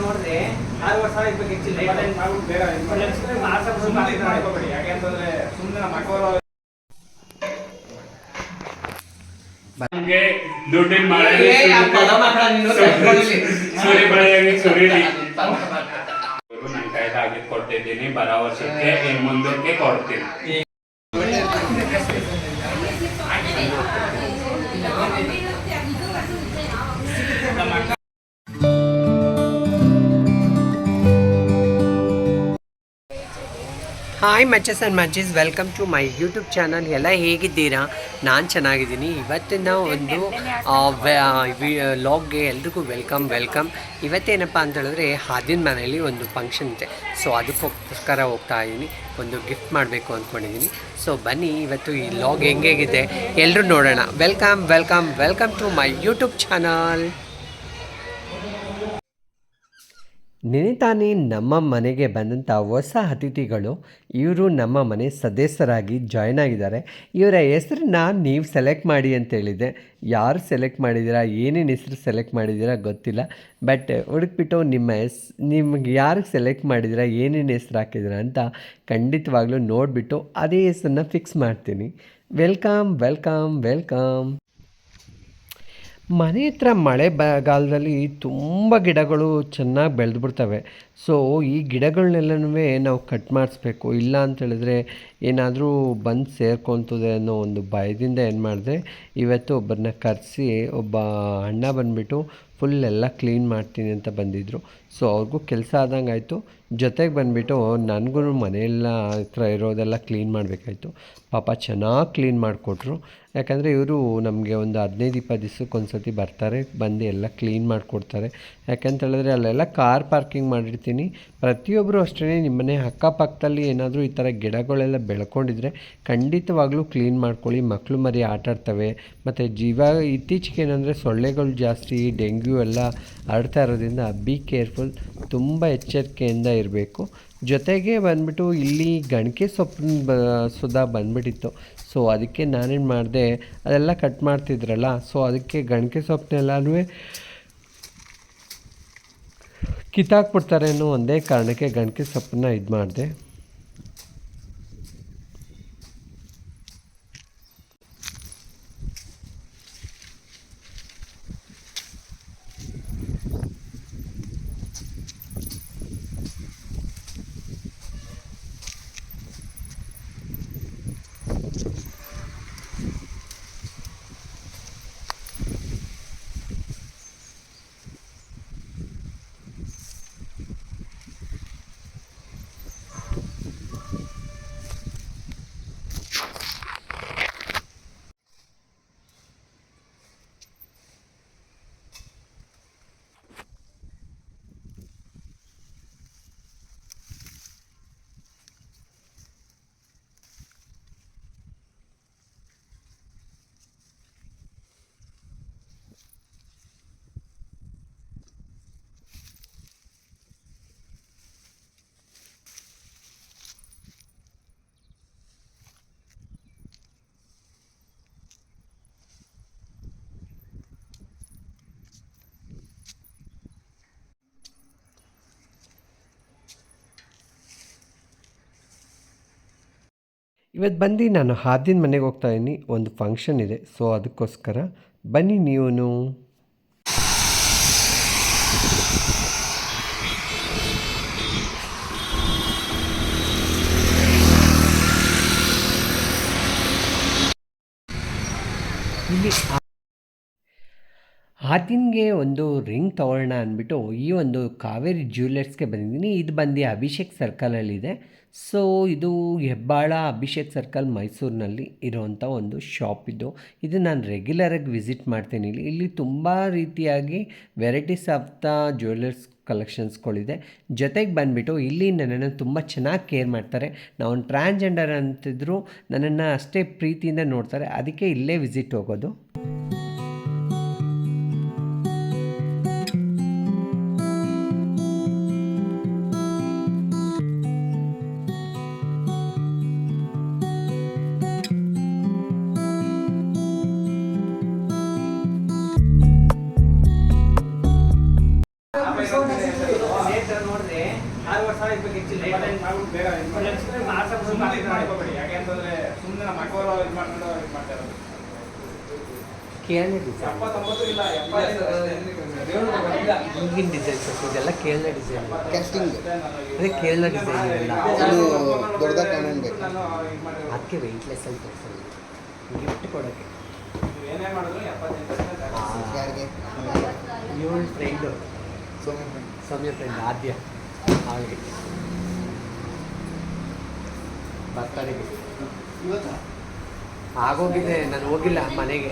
ನೋಡಿದ್ರೆ ಆರು ವರ್ಷ ಇಪ್ಪತ್ತು ಹೆಚ್ಚಿಲ್ಲ ಸುಮ್ಮನೆ ಆಗಿದ್ ಕೊಟ್ಟಿದ್ದೀನಿ ಬರೋ ವರ್ಷಕ್ಕೆ ಇನ್ ಮುಂದಕ್ಕೆ ಕೊಡ್ತೀನಿ ಹಾಯ್ ಮಚ್ಚಸ್ and ಮಚ್ಚಿಸ್ welcome to my YouTube channel ಎಲ್ಲ ಹೇಗಿದ್ದೀರಾ? ನಾನು ಚೆನ್ನಾಗಿದ್ದೀನಿ. ಇವತ್ತಿನ ಒಂದು ಲಾಗ್ಗೆ ಎಲ್ರಿಗೂ ವೆಲ್ಕಮ್ ವೆಲ್ಕಮ್. ಇವತ್ತೇನಪ್ಪ ಅಂತ ಹೇಳಿದ್ರೆ ಹಾದಿನ ಮನೆಯಲ್ಲಿ ಒಂದು ಫಂಕ್ಷನ್ ಇದೆ. ಸೊ ಅದಕ್ಕೋಸ್ಕರ ಹೋಗ್ತಾ ಇದ್ದೀನಿ ಒಂದು ಗಿಫ್ಟ್ ಮಾಡಬೇಕು ಅಂದ್ಕೊಂಡಿದ್ದೀನಿ ಸೊ ಬನ್ನಿ, ಇವತ್ತು ಈ ಲಾಗ್ ಹೆಂಗೇಗಿದೆ ಎಲ್ಲರೂ ನೋಡೋಣ. Welcome welcome welcome to my YouTube channel ನೆನೆ ತಾನೇ ನಮ್ಮ ಮನೆಗೆ ಬಂದಂಥ ಹೊಸ ಅತಿಥಿಗಳು. ಇವರು ನಮ್ಮ ಮನೆ ಸದಸ್ಯರಾಗಿ ಜಾಯ್ನ್ ಆಗಿದ್ದಾರೆ. ಇವರ ಹೆಸರನ್ನ ನೀವು ಸೆಲೆಕ್ಟ್ ಮಾಡಿ ಅಂತ ಹೇಳಿದೆ ಯಾರು ಸೆಲೆಕ್ಟ್ ಮಾಡಿದ್ದೀರಾ? ಏನೇನು ಹೆಸರು ಸೆಲೆಕ್ಟ್ ಮಾಡಿದ್ದೀರಾ ಗೊತ್ತಿಲ್ಲ. ಬಟ್ ಹುಡುಕ್ಬಿಟ್ಟು ನಿಮ್ಮ ಹೆಸ್, ನಿಮ್ಗೆ ಯಾರಿಗೆ ಸೆಲೆಕ್ಟ್ ಮಾಡಿದ್ದೀರಾ? ಏನೇನು ಹೆಸ್ರು ಹಾಕಿದ್ದೀರಾ ಅಂತ ಖಂಡಿತವಾಗ್ಲೂ ನೋಡಿಬಿಟ್ಟು ಅದೇ ಹೆಸರನ್ನ ಫಿಕ್ಸ್ ಮಾಡ್ತೀನಿ. ವೆಲ್ಕಮ್ ವೆಲ್ಕಮ್ ವೆಲ್ಕಮ್ ಮನೆ ಹತ್ರ ಮಳೆ ತುಂಬ ಗಿಡಗಳು ಚೆನ್ನಾಗಿ ಬೆಳೆದ್ಬಿಡ್ತವೆ. ಸೊ ಈ ಗಿಡಗಳನ್ನೆಲ್ಲನೂ ನಾವು ಕಟ್ ಮಾಡಿಸ್ಬೇಕು. ಇಲ್ಲ ಅಂತ ಹೇಳಿದ್ರೆ ಏನಾದರೂ ಬಂದು ಸೇರ್ಕೊತದೆ ಅನ್ನೋ ಒಂದು ಭಯದಿಂದ ಏನು ಮಾಡಿದೆ, ಇವತ್ತು ಒಬ್ಬರನ್ನ ಕರೆಸಿ ಒಬ್ಬ ಅಣ್ಣ ಬಂದುಬಿಟ್ಟು ಫುಲ್ ಎಲ್ಲ ಕ್ಲೀನ್ ಮಾಡ್ತೀನಿ ಅಂತ ಬಂದಿದ್ದರು ಸೊ ಅವ್ರಿಗೂ ಕೆಲಸ ಆದಂಗೆ ಆಯಿತು ಜೊತೆಗೆ ಬಂದುಬಿಟ್ಟು ನನಗೂ ಮನೆಯೆಲ್ಲ ಹತ್ರ ಇರೋದೆಲ್ಲ ಕ್ಲೀನ್ ಮಾಡಬೇಕಾಯ್ತು. ಪಾಪ ಚೆನ್ನಾಗಿ ಕ್ಲೀನ್ ಮಾಡಿಕೊಟ್ರು. ಯಾಕಂದರೆ ಇವರು ನಮಗೆ ಒಂದು ಹದಿನೈದು ಇಪ್ಪತ್ತು ದಿವ್ಸಕ್ಕೆ ಒಂದು ಸರ್ತಿ ಬರ್ತಾರೆ, ಬಂದು ಎಲ್ಲ ಕ್ಲೀನ್ ಮಾಡಿಕೊಡ್ತಾರೆ. ಯಾಕಂತ ಹೇಳಿದ್ರೆ ಅಲ್ಲೆಲ್ಲ ಕಾರ್ ಪಾರ್ಕಿಂಗ್ ಮಾಡಿರ್ತೀನಿ. ಪ್ರತಿಯೊಬ್ಬರು ಅಷ್ಟೇ ನಿಮ್ಮನೆ ಅಕ್ಕಪಕ್ಕದಲ್ಲಿ ಏನಾದರೂ ಈ ಥರ ಗಿಡಗಳೆಲ್ಲ ಬೆಳ್ಕೊಂಡಿದ್ರೆ ಖಂಡಿತವಾಗ್ಲೂ ಕ್ಲೀನ್ ಮಾಡ್ಕೊಳ್ಳಿ ಮಕ್ಕಳು ಮರಿ ಆಟಾಡ್ತವೆ ಮತ್ತು ಜೀವ ಇತ್ತೀಚೆಗೆ ಏನಂದರೆ ಸೊಳ್ಳೆಗಳು ಜಾಸ್ತಿ, ಡೆಂಗ್ಯೂ ಎಲ್ಲ ಹರಡ್ತಾ ಇರೋದ್ರಿಂದ ಬಿ ಕೇರ್ಫುಲ್ ತುಂಬ ಎಚ್ಚರಿಕೆಯಿಂದ ಇರಬೇಕು. ಜೊತೆಗೆ ಬಂದ್ಬಿಟ್ಟು ಇಲ್ಲಿ ಗಣಕೆ ಸೊಪ್ಪಿನ ಬ ಬಂದ್ಬಿಟ್ಟಿತ್ತು. ಸೊ ಅದಕ್ಕೆ ನಾನೇನು ಮಾಡಿದೆ, ಅದೆಲ್ಲ ಕಟ್ ಮಾಡ್ತಿದ್ರಲ್ಲ, ಸೊ ಅದಕ್ಕೆ ಗಣಕೆ ಸೊಪ್ಪನ್ನೆಲ್ಲನೂ ಕಿತ್ತಾಕ್ಬಿಡ್ತಾರೆ ಅನ್ನೋ ಒಂದೇ ಕಾರಣಕ್ಕೆ ಗಣಕೆ ಸೊಪ್ಪನ್ನ ಇದು ಮಾಡಿದೆ ಇವತ್ತು ಬಂದು ನಾನು ಹಾದಿನ ಮನೆಗೆ ಹೋಗ್ತಾ ಇದ್ದೀನಿ. ಒಂದು ಫಂಕ್ಷನ್ ಇದೆ. ಸೊ ಅದಕ್ಕೋಸ್ಕರ ಬನ್ನಿ ನೀವು ಇಲ್ಲಿ ಆತಿನ್ಗೆ ಒಂದು ರಿಂಗ್ ತೊಗೊಳ್ಳೋಣ ಅಂದ್ಬಿಟ್ಟು ಈ ಒಂದು ಕಾವೇರಿ ಜ್ಯುವೆಲರ್ಸ್ಗೆ ಬಂದಿದ್ದೀನಿ. ಇದು ಬಂದು ಅಭಿಷೇಕ್ ಸರ್ಕಲಲ್ಲಿದೆ. ಸೊ, ಇದು ಹೆಬ್ಬಾಳ ಅಭಿಷೇಕ್ ಸರ್ಕಲ್ ಮೈಸೂರಿನಲ್ಲಿ ಇರುವಂಥ ಒಂದು ಶಾಪ್ ಇದು. ಇದು ನಾನು ರೆಗ್ಯುಲರಾಗಿ ವಿಸಿಟ್ ಮಾಡ್ತೀನಿ. ಇಲ್ಲಿ ಇಲ್ಲಿ ತುಂಬ ರೀತಿಯಾಗಿ ವೆರೈಟೀಸ್ ಆಫ್ ದ ಜ್ಯುವೆಲರ್ಸ್ ಕಲೆಕ್ಷನ್ಸ್ಗಳಿದೆ. ಜೊತೆಗೆ ಬಂದುಬಿಟ್ಟು ಇಲ್ಲಿ ನನ್ನನ್ನು ತುಂಬ ಚೆನ್ನಾಗಿ ಕೇರ್ ಮಾಡ್ತಾರೆ. ನಾವು ಒಂದು ಟ್ರಾನ್ಸ್ಜೆಂಡರ್ ಅಂತಿದ್ರು ನನ್ನನ್ನು ಅಷ್ಟೇ ಪ್ರೀತಿಯಿಂದ ನೋಡ್ತಾರೆ. ಅದಕ್ಕೆ ಇಲ್ಲೇ ವಿಸಿಟ್ ಹೋಗೋದು. ಅಂತಂದ್ರೆ ಸುಮ್ಮನೆ ನಮ್ಮ ಅಕ್ಕವರು ಇದು ಮಾಡ್ಕೊಂಡು ಇದು ಮಾಡ್ತಾ ಇರೋದು. ಕೇರಳ ಡಿಸೈನ್ ಎಪ್ಪತ್ತೊಂಬತ್ತು ಇಲ್ಲ ಎಪ್ಪತ್ತೈದು ಅಷ್ಟೇ. ಈಗಿನ ಡಿಸೈನ್ಸ್ ಇದೆಲ್ಲ ಕೇರಳ ಡಿಸೈನ್ ಕ್ಯಾಸ್ಟಿಂಗ್ ಅದೇ ಕೇರಳ ಡಿಸೈನ್ ಇವೆಲ್ಲ ಇದು ದೊಡ್ಡದಾಗಿ ಕಾಣಂಗೆ. ಅದಕ್ಕೆ ವೆಯ್ಟ್ಲೆಸ್ ಅಲ್ಲಿ ತೋರಿಸೋದು ಗಿಫ್ಟ್ ಕೊಡೋಕ್ಕೆ. ಏನೇ ಮಾಡಿದ್ರು ಎಪ್ಪತ್ತೆಂಟು. ಯಾರಿಗೆ? ಇವಳ friend Soumya friend Soumya friend Aadya. ಅವಳಿಗೆ ಬರ್ತಾರಿಗೆ ಆಗೋಗಿದೆ ನಾನು ಹೋಗಿಲ್ಲ ಮನೆಗೆ.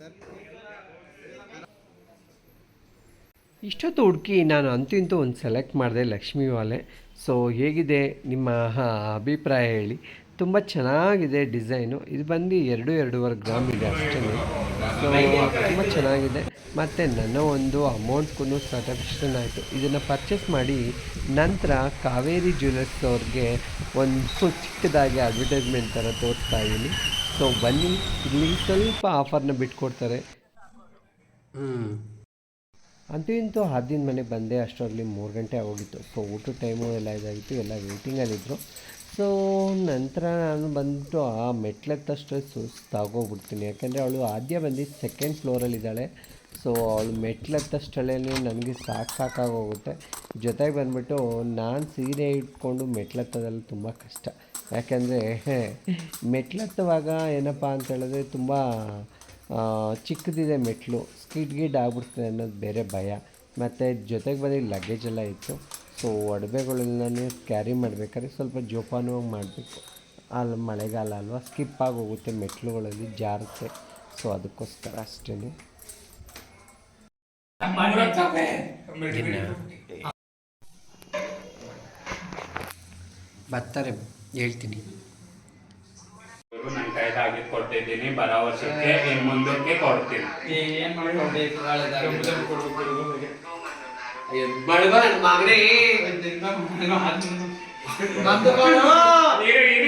ಒಂದು ಇಷ್ಟೊತ್ತು ಹುಡುಕಿ ನಾನು ಅಂತಿಂತೂ ಒಂದು ಸೆಲೆಕ್ಟ್ ಮಾಡಿದೆ ಲಕ್ಷ್ಮೀ ವಾಲೆ ಸೊ ಹೇಗಿದೆ? ನಿಮ್ಮ ಅಭಿಪ್ರಾಯ ಹೇಳಿ. ತುಂಬ ಚೆನ್ನಾಗಿದೆ ಡಿಸೈನು. ಇದು ಬಂದು ಎರಡು, ಎರಡೂವರೆ ಗ್ರಾಮ್ ಇದೆ ಅಷ್ಟೇ ಸೊ ತುಂಬ ಚೆನ್ನಾಗಿದೆ. ಮತ್ತು ನನ್ನ ಒಂದು ಅಮೌಂಟ್ಗೂ ಸ್ಯಾಟಿಸ್ಫ್ಯಾಕ್ಷನ್ ಆಯಿತು. ಇದನ್ನು ಪರ್ಚೇಸ್ ಮಾಡಿ ನಂತರ ಕಾವೇರಿ ಜ್ಯುವೆಲರ್ಸ್ ಅವ್ರಿಗೆ ಒಂದು ಚಿಕ್ಕದಾಗಿ ಅಡ್ವರ್ಟೈಸ್ಮೆಂಟ್ ಥರ ತೋರಿಸ್ತಾ ಇದ್ದೀನಿ. ಸೊ ಬನ್ನಿ. ಇಲ್ಲಿ ಸ್ವಲ್ಪ ಆಫರ್ನ ಬಿಟ್ಕೊಡ್ತಾರೆ. ಹ್ಞೂ ಅಂತೂ ಇಂತೂ ಹದ್ದಿನ ಮನೆಗೆ ಬಂದೆ, ಅಷ್ಟರಲ್ಲಿ ಮೂರು ಗಂಟೆ ಆಗೋಗಿತ್ತು. ಸೊ ಊಟದ ಟೈಮು ಎಲ್ಲ ಇದಾಗಿತ್ತು, ಎಲ್ಲ ವೇಟಿಂಗಲ್ಲಿದ್ದರು ಸೊ ನಂತರ ನಾನು ಬಂದುಬಿಟ್ಟು ಆ ಮೆಟ್ಲೆತ್ತಷ್ಟೇ ಸುಸ್ತಾಗೋಗ್ಬಿಡ್ತೀನಿ ಯಾಕೆಂದರೆ ಅವಳು ಆದ್ಯ ಬಂದು ಸೆಕೆಂಡ್ ಫ್ಲೋರಲ್ಲಿದ್ದಾಳೆ ಸೊ ಅವಳು ಮೆಟ್ಲೆತ್ತಷ್ಟಲ್ಲೇ ನನಗೆ ಸಾಕು ಸಾಕಾಗೋಗುತ್ತೆ. ಜೊತೆಗೆ ಬಂದ್ಬಿಟ್ಟು ನಾನು ಸೀರೆ ಇಟ್ಕೊಂಡು ಮೆಟ್ಲತ್ತದಲ್ಲಿ ತುಂಬ ಕಷ್ಟ. ಯಾಕೆಂದರೆ ಮೆಟ್ಲತ್ತವಾಗ ಏನಪ್ಪ ಅಂತ ಹೇಳಿದ್ರೆ ತುಂಬ ಚಿಕ್ಕದಿದೆ ಮೆಟ್ಲು, ಸ್ಕಿಡ್ ಗಿಡ್ ಆಗ್ಬಿಡ್ತದೆ ಅನ್ನೋದು ಬೇರೆ ಭಯ. ಮತ್ತು ಜೊತೆಗೆ ಬಂದು ಲಗೇಜ್ ಎಲ್ಲ ಇತ್ತು. ಸೊ ಒಡವೆಗಳೆಲ್ಲನೂ ಕ್ಯಾರಿ ಮಾಡಬೇಕಾದ್ರೆ ಸ್ವಲ್ಪ ಜೋಪಾನವಾಗಿ ಮಾಡಬೇಕು. ಅಲ್ಲಿ ಮಳೆಗಾಲ ಅಲ್ವಾ ಸ್ಕಿಪ್ ಆಗಿ ಹೋಗುತ್ತೆ ಮೆಟ್ಲುಗಳಲ್ಲಿ ಜಾರುತ್ತೆ. ಸೊ ಅದಕ್ಕೋಸ್ಕರ ಅಷ್ಟೇ ಬರ್ತಾರೆ, ಹೇಳ್ತೀನಿ. ನನ್ನ ಕೈಲಿ ಆಗಿದ್ದು ಕೊಟ್ಟಿದ್ದೀನಿ ಬರೋ ವರ್ಷಕ್ಕೆ ಇನ್ ಮುಂದಕ್ಕೆ ಕೊಡ್ತೀನಿ. ಏನ್ ಮಾಡ್ಕೊಬೇಕು ಬಡವ ನನ್ನ ಮಗನೇ.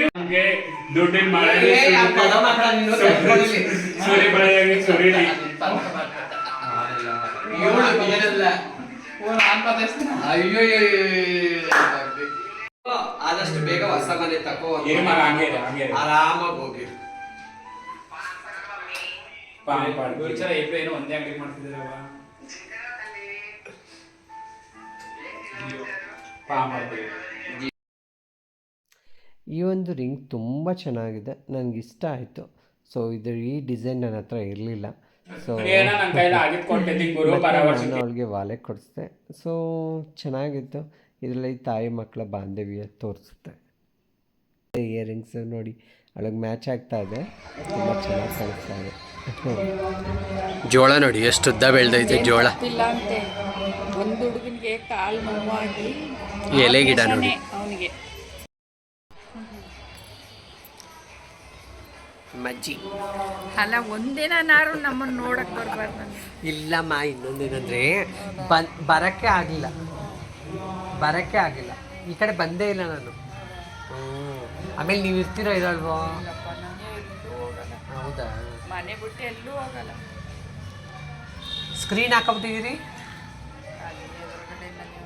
ನಮ್ಗೆ ದುಡ್ಡಿನ ಮಳೆ. ನೀನು. ಸುರಿ ಬೆಳೆಯಾಗಿ ಸುರಿಲಿ ಆದಷ್ಟು ಬೇಗ ಹೊಸ ಮನೆ ತಕೋ. ಆರಾಮಾಗಿ ಹೋಗಿ. ವಿಚಾರ ಇಬ್ರು ಏನೋ ಒಂದೇ ಅಂಗಡಿ ಮಾಡ್ತಿದ್ದೀರಲ್ಲ ಪಾಮ್ ಪಾಡ್ತಿ. ಈ ಒಂದು ರಿಂಗ್ ತುಂಬ ಚೆನ್ನಾಗಿದೆ. ನನಗೆ ಇಷ್ಟ ಆಯಿತು. ಸೊ ಇದು ಈ ಡಿಸೈನ್ ನನ್ನ ಹತ್ರ ಇರಲಿಲ್ಲ. ಸೊ ಅವಳಿಗೆ ವಾಲೆ ಕೊಡಿಸ್ದೆ. ಸೊ ಚೆನ್ನಾಗಿತ್ತು. ಇದರಲ್ಲಿ ತಾಯಿ ಮಕ್ಕಳ ಬಾಂಧವ್ಯ ತೋರಿಸುತ್ತೆ. ಇಯರಿಂಗ್ಸ್ ನೋಡಿ ಅವಳಿಗೆ ಮ್ಯಾಚ್ ಆಗ್ತಾ ಇದೆ. ತುಂಬ ಚೆನ್ನಾಗಿ ಕಾಣಿಸ್ತಾ ಇದೆ. ಜೋಳ ನೋಡಿ ಎಷ್ಟು ಉದ್ದ ಬೆಳೆದೈತೆ ಜೋಳ. ಇಲ್ಲ ಅಂತೆ. ಒಂದು ಹುಡುಗನಿಗೆ ಕಾಲು ನೋವಾಗಿ ಎಲೆ ಗಿಡ ನೋಡಿ. ಅವನಿಗೆ. ಮಜ್ಜಿ ಅಲ್ಲ ಒಂದಿನಾರು ನಮ್ಮನ್ನ ನೋಡಕ್ ಬರ್ಬಾರ್ದು ಇಲ್ಲಮ್ಮ ಇನ್ನೊಂದೇನಂದ್ರೆ ಬನ್ ಬರೋಕ್ಕೆ ಆಗಲಿಲ್ಲ. ಬರಕ್ಕೆ ಆಗಿಲ್ಲ ಈ ಕಡೆ ಬಂದೇ ಇಲ್ಲ ನಾನು. ಆಮೇಲೆ ನೀವು ಇರ್ತೀರಾ ಇರಲ್ವಾ? ಹೌದಾ? ಮನೆ ಬಿಟ್ಟು ಎಲ್ಲೂ ಹೋಗಲ್ಲ. ಸ್ಕ್ರೀನ್ ಹಾಕೊಂಬಿಟ್ಟಿದ್ದೀರಿ ಅಲ್ಲಿ ಎದುರುಗಡೆ ಮನೆ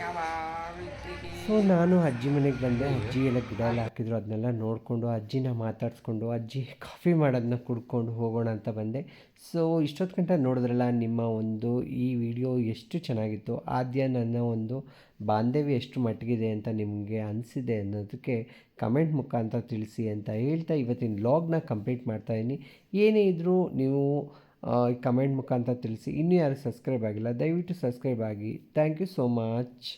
ಯಾವಾಗಲೂ ಇದ್ದೀರಿ ಸೊ ನಾನು ಅಜ್ಜಿ ಮನೆಗೆ ಬಂದೆ. ಅಜ್ಜಿ ಎಲ್ಲ ಗಿಡ ಎಲ್ಲ ಹಾಕಿದ್ರು. ಅದನ್ನೆಲ್ಲ ನೋಡಿಕೊಂಡು ಅಜ್ಜಿನ ಮಾತಾಡಿಸ್ಕೊಂಡು, ಅಜ್ಜಿ ಕಾಫಿ ಮಾಡೋದನ್ನ ಕುಡ್ಕೊಂಡು ಹೋಗೋಣ ಅಂತ ಬಂದೆ. ಸೊ ಇಷ್ಟೊತ್ತು ಗಂಟೆ ನೋಡಿದ್ರಲ್ಲ, ನಿಮ್ಮ ಒಂದು ಈ ವಿಡಿಯೋ ಎಷ್ಟು ಚೆನ್ನಾಗಿತ್ತು, ಆದ್ಯ ನನ್ನ ಒಂದು ಬಾಂಧವ್ಯ ಎಷ್ಟು ಮಟ್ಟಿಗಿದೆ ಅಂತ ನಿಮಗೆ ಅನಿಸಿದೆ ಅನ್ನೋದಕ್ಕೆ ಕಮೆಂಟ್ ಮುಖಾಂತರ ತಿಳಿಸಿ ಅಂತ ಹೇಳ್ತಾ ಇವತ್ತಿನ ಲಾಗ್ನ ಕಂಪ್ಲೀಟ್ ಮಾಡ್ತಾಯಿದ್ದೀನಿ ಏನೇ ಇದ್ದರೂ ನೀವು ಕಮೆಂಟ್ ಮುಖಾಂತರ ತಿಳಿಸಿ. ಇನ್ನೂ ಯಾರು ಸಬ್ಸ್ಕ್ರೈಬ್ ಆಗಿಲ್ಲ, ದಯವಿಟ್ಟು ಸಬ್ಸ್ಕ್ರೈಬ್ ಆಗಿ. Thank you so much.